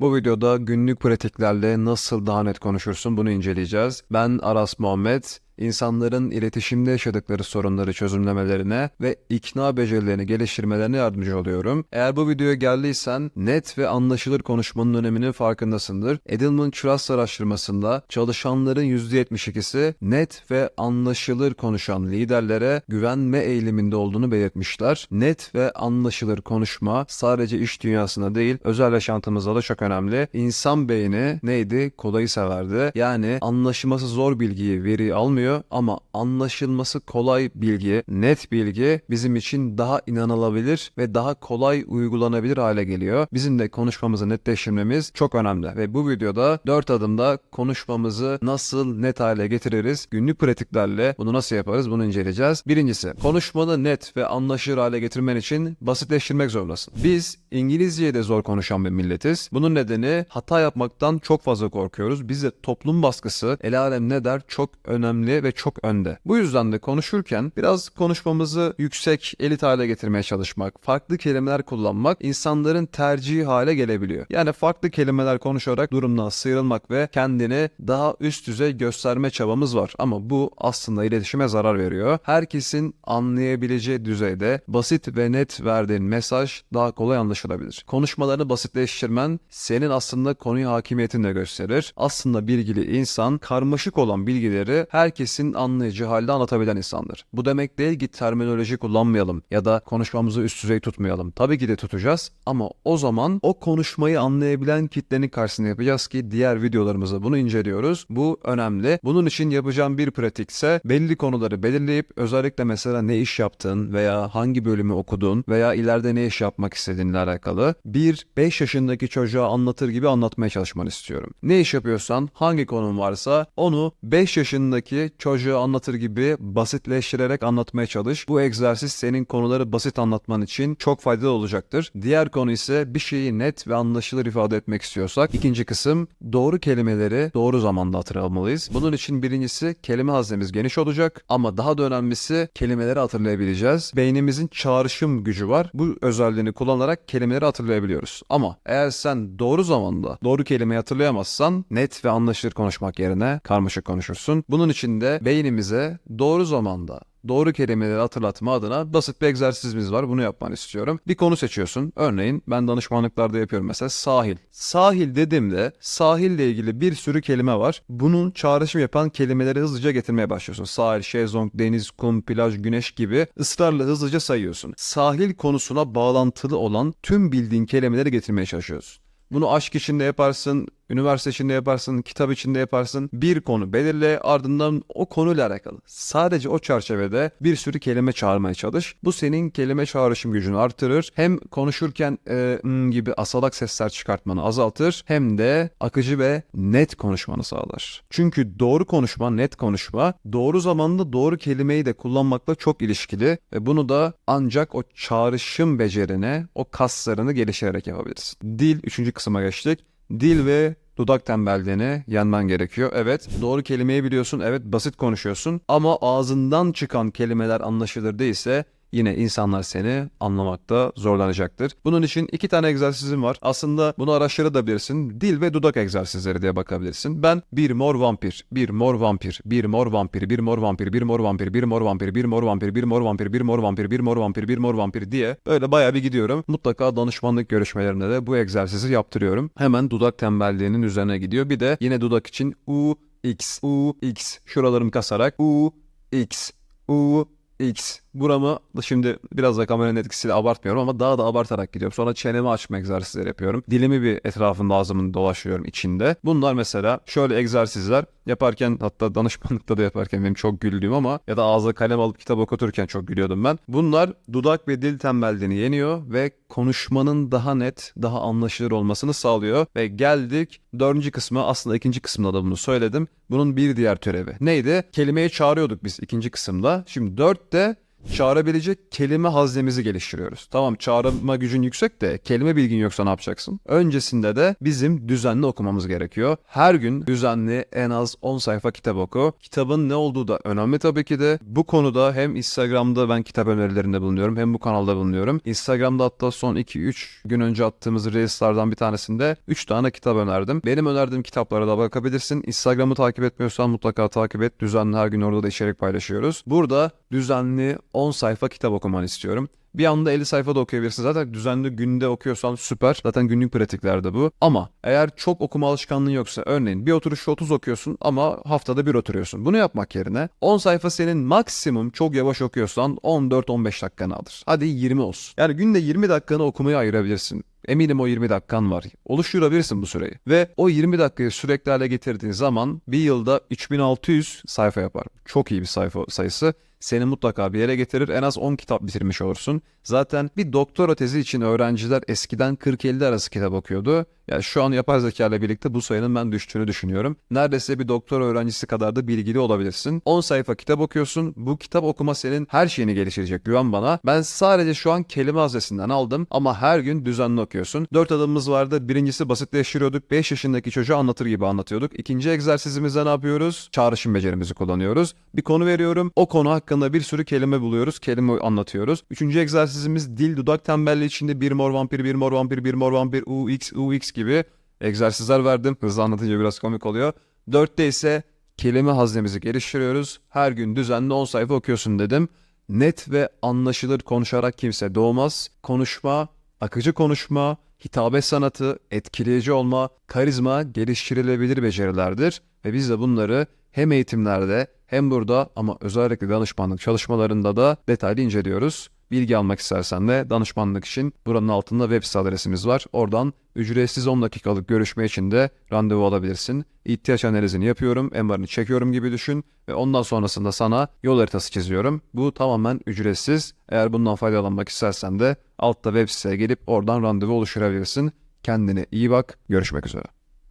Bu videoda günlük pratiklerle nasıl daha net konuşursun bunu inceleyeceğiz. Ben Aras Muhammed. İnsanların iletişimde yaşadıkları sorunları çözümlemelerine ve ikna becerilerini geliştirmelerine yardımcı oluyorum. Eğer bu videoya geldiysen net ve anlaşılır konuşmanın öneminin farkındasındır. Edelman Trust araştırmasında çalışanların %72'si net ve anlaşılır konuşan liderlere güvenme eğiliminde olduğunu belirtmişler. Net ve anlaşılır konuşma sadece iş dünyasında değil özel yaşantımızda da çok önemli. İnsan beyni neydi? Kolayı severdi. Yani anlaşılması zor bilgiyi, veriyi almıyor ama anlaşılması kolay bilgi, net bilgi bizim için daha inanılabilir ve daha kolay uygulanabilir hale geliyor. Bizim de konuşmamızı netleştirmemiz çok önemli ve bu videoda 4 adımda konuşmamızı nasıl net hale getiririz? Günlük pratiklerle bunu nasıl yaparız? Bunu inceleyeceğiz. Birincisi, konuşmanı net ve anlaşılır hale getirmen için basitleştirmek zorundasın. Biz İngilizceyi de zor konuşan bir milletiz. Bunun nedeni hata yapmaktan çok fazla korkuyoruz. Bizde toplum baskısı, el alem ne der çok önemli ve çok önde. Bu yüzden de konuşurken biraz konuşmamızı yüksek, elit hale getirmeye çalışmak, farklı kelimeler kullanmak insanların tercihi hale gelebiliyor. Yani farklı kelimeler konuşarak durumdan sıyrılmak ve kendini daha üst düzey gösterme çabamız var. Ama bu aslında iletişime zarar veriyor. Herkesin anlayabileceği düzeyde basit ve net verdiğin mesaj daha kolay anlaşılabilir. Konuşmalarını basitleştirmen senin aslında konuya hakimiyetini de gösterir. Aslında bilgili insan karmaşık olan bilgileri herkesin anlayacağı halde anlatabilen insandır. Bu demek değil ki terminoloji kullanmayalım ya da konuşmamızı üst düzey tutmayalım. Tabii ki de tutacağız ama o zaman o konuşmayı anlayabilen kitlenin karşısında yapacağız ki diğer videolarımızda bunu inceliyoruz. Bu önemli. Bunun için yapacağım bir pratikse belli konuları belirleyip özellikle mesela ne iş yaptığın veya hangi bölümü okudun veya ileride ne iş yapmak istediğinle alakalı bir 5 yaşındaki çocuğa anlatır gibi anlatmaya çalışmanı istiyorum. Ne iş yapıyorsan hangi konun varsa onu 5 yaşındaki çocuğa anlatır gibi basitleştirerek anlatmaya çalış. Bu egzersiz senin konuları basit anlatman için çok faydalı olacaktır. Diğer konu ise bir şeyi net ve anlaşılır ifade etmek istiyorsak ikinci kısım doğru kelimeleri doğru zamanda hatırlamalıyız. Bunun için birincisi kelime haznemiz geniş olacak ama daha da önemlisi kelimeleri hatırlayabileceğiz. Beynimizin çağrışım gücü var. Bu özelliğini kullanarak kelimeleri hatırlayabiliyoruz. Ama eğer sen doğru zamanda doğru kelimeyi hatırlayamazsan net ve anlaşılır konuşmak yerine karmaşık konuşursun. Bunun için de beynimize doğru zamanda doğru kelimeleri hatırlatma adına basit bir egzersizimiz var. Bunu yapmanı istiyorum. Bir konu seçiyorsun. Örneğin ben danışmanlıklarda yapıyorum mesela sahil. Sahil dediğimde sahille ilgili bir sürü kelime var. Bunun çağrışım yapan kelimeleri hızlıca getirmeye başlıyorsun. Sahil, şezlong, deniz, kum, plaj, güneş gibi ısrarla hızlıca sayıyorsun. Sahil konusuna bağlantılı olan tüm bildiğin kelimeleri getirmeye çalışıyorsun. Bunu aşk içinde yaparsın, üniversite içinde yaparsın, kitap içinde yaparsın. Bir konu belirle ardından o konuyla alakalı. Sadece o çerçevede bir sürü kelime çağırmaya çalış. Bu senin kelime çağrışım gücünü artırır. Hem konuşurken e, gibi asalak sesler çıkartmanı azaltır hem de akıcı ve net konuşmanı sağlar. Çünkü doğru konuşma, net konuşma doğru zamanda doğru kelimeyi de kullanmakla çok ilişkili ve bunu da ancak o çağrışım becerine, o kaslarını geliştirerek yapabilirsin. Dil üçüncü kısma geçtik. Dil ve dudak tembelliğini yenmen gerekiyor. Evet doğru kelimeyi biliyorsun. Evet basit konuşuyorsun. Ama ağzından çıkan kelimeler anlaşılır değilse yine insanlar seni anlamakta zorlanacaktır. Bunun için iki tane egzersizim var. Aslında bunu araştırabilirsin. Dil ve dudak egzersizleri diye bakabilirsin. Ben bir mor vampir, bir mor vampir, bir mor vampir, bir mor vampir, bir mor vampir, bir mor vampir, bir mor vampir, bir mor vampir, bir mor vampir, bir mor vampir, bir mor vampir diye böyle bayağı bir gidiyorum. Mutlaka danışmanlık görüşmelerinde de bu egzersizi yaptırıyorum. Hemen dudak tembelliğinin üzerine gidiyor. Bir de yine dudak için U, X, U, X. Şuralarımı kasarak U, X, U, X. Buramı şimdi biraz da kameranın etkisiyle abartmıyorum ama daha da abartarak gidiyorum. Sonra çenemi açma egzersizleri yapıyorum. Dilimi bir etrafında ağzımın dolaşıyorum içinde. Bunlar mesela şöyle egzersizler yaparken hatta danışmanlıkta da yaparken benim çok güldüğüm ama ya da ağza kalem alıp kitap okuturken çok gülüyordum ben. Bunlar dudak ve dil tembelliğini yeniyor ve konuşmanın daha net, daha anlaşılır olmasını sağlıyor. Ve geldik dördüncü kısmı aslında ikinci kısımda da bunu söyledim. Bunun bir diğer türevi. Neydi? Kelimeyi çağırıyorduk biz ikinci kısımda. Şimdi dörtte çağırabilecek kelime haznemizi geliştiriyoruz. Tamam çağırma gücün yüksek de kelime bilgin yoksa ne yapacaksın? Öncesinde de bizim düzenli okumamız gerekiyor. Her gün düzenli en az 10 sayfa kitap oku. Kitabın ne olduğu da önemli tabii ki de. Bu konuda hem Instagram'da ben kitap önerilerinde bulunuyorum hem bu kanalda bulunuyorum. Instagram'da hatta son 2-3 gün önce attığımız Reels'lardan bir tanesinde 3 tane kitap önerdim. Benim önerdiğim kitaplara da bakabilirsin. Instagram'ı takip etmiyorsan mutlaka takip et. Düzenli her gün orada da içerik paylaşıyoruz. Burada düzenli 10 sayfa kitap okumanı istiyorum. Bir anda 50 sayfa da okuyabilirsin. Zaten düzenli günde okuyorsan süper. Zaten günlük pratiklerde bu. Ama eğer çok okuma alışkanlığın yoksa örneğin bir oturuşta 30 okuyorsun ama haftada bir oturuyorsun. Bunu yapmak yerine 10 sayfa senin maksimum çok yavaş okuyorsan 14-15 dakikanı alır. Hadi 20 olsun. Yani günde 20 dakikanı okumaya ayırabilirsin. Eminim o 20 dakikan var. Oluşturabilirsin bu süreyi. Ve o 20 dakikayı sürekli hale getirdiğin zaman bir yılda 3600 sayfa yapar. Çok iyi bir sayfa sayısı. Seni mutlaka bir yere getirir. En az 10 kitap bitirmiş olursun. Zaten bir doktora tezi için öğrenciler eskiden 40-50 arası kitap okuyordu. Yani şu an yapay zeka ile birlikte bu sayının ben düştüğünü düşünüyorum. Neredeyse bir doktora öğrencisi kadar da bilgili olabilirsin. 10 sayfa kitap okuyorsun. Bu kitap okuma senin her şeyini geliştirecek. Güven bana. Ben sadece şu an kelime haznesinden aldım ama her gün düzenli okuyorsun. 4 adımımız vardı. Birincisi basitleştiriyorduk. 5 yaşındaki çocuğa anlatır gibi anlatıyorduk. İkinci egzersizimizde ne yapıyoruz? Çağrışım becerimizi kullanıyoruz. Bir konu veriyorum. O konu hakkında bir sürü kelime buluyoruz. Kelime anlatıyoruz. Üçüncü egzersizimiz dil dudak tembelliği içinde bir mor vampir, bir mor vampir, bir mor vampir, ux, ux gibi egzersizler verdim. Hızlı anlatınca biraz komik oluyor. Dörtte ise kelime haznemizi geliştiriyoruz. Her gün düzenli 10 sayfa okuyorsun dedim. Net ve anlaşılır konuşarak kimse doğmaz. Konuşma, akıcı konuşma, hitabet sanatı, etkileyici olma, karizma geliştirilebilir becerilerdir. Ve biz de bunları hem eğitimlerde hem burada ama özellikle danışmanlık çalışmalarında da detaylı inceliyoruz. Bilgi almak istersen de danışmanlık için buranın altında web site adresimiz var. Oradan ücretsiz 10 dakikalık görüşme için de randevu alabilirsin. İhtiyaç analizini yapıyorum, MR'ını çekiyorum gibi düşün ve ondan sonrasında sana yol haritası çiziyorum. Bu tamamen ücretsiz. Eğer bundan faydalanmak istersen de altta web siteye gelip oradan randevu oluşturabilirsin. Kendine iyi bak. Görüşmek üzere.